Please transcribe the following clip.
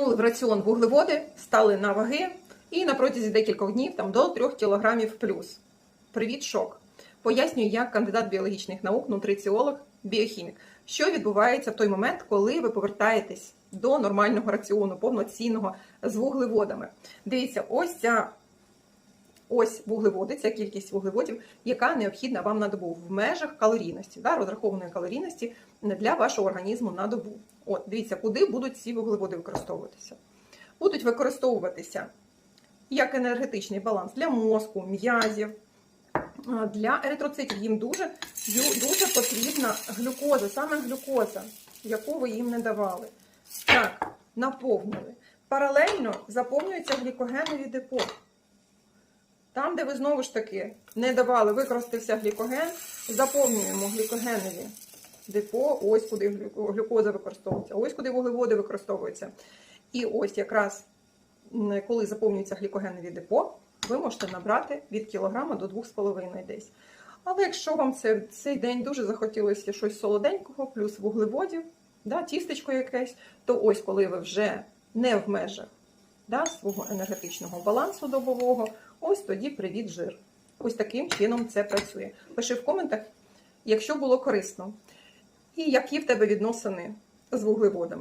Ну, в раціон вуглеводи стали на ваги і на протязі декількох днів там до 3 кілограмів плюс. Привіт, шок. Пояснюю, як кандидат біологічних наук, нутриціолог, біохімік, що відбувається в той момент, коли ви повертаєтесь до нормального раціону, повноцінного з вуглеводами. Дивіться, ось ця ось вуглеводи, ця кількість вуглеводів, яка необхідна вам на добу в межах калорійності, да, розрахованої калорійності для вашого організму на добу. От, дивіться, куди будуть ці вуглеводи використовуватися. Будуть використовуватися як енергетичний баланс для мозку, м'язів, для еритроцитів. Їм дуже, дуже потрібна глюкоза, саме глюкоза, яку ви їм не давали. Так, наповнили. Паралельно заповнюються глікогенові депо. Там, де ви знову ж таки не давали, використався глікоген, заповнюємо глікогенові депо, ось куди глюкоза використовується, ось куди вуглеводи використовуються. І ось якраз коли заповнюються глікогенові депо, ви можете набрати від кілограма до 2,5 десь. Але якщо вам це, цей день дуже захотілося щось солоденького, плюс вуглеводів, да, тістечко якесь, то ось коли ви вже не в межах да, свого енергетичного балансу добового, ось тоді привіт жир. Ось таким чином це працює. Пиши в коментах, якщо було корисно. І які в тебе відносини з вуглеводами.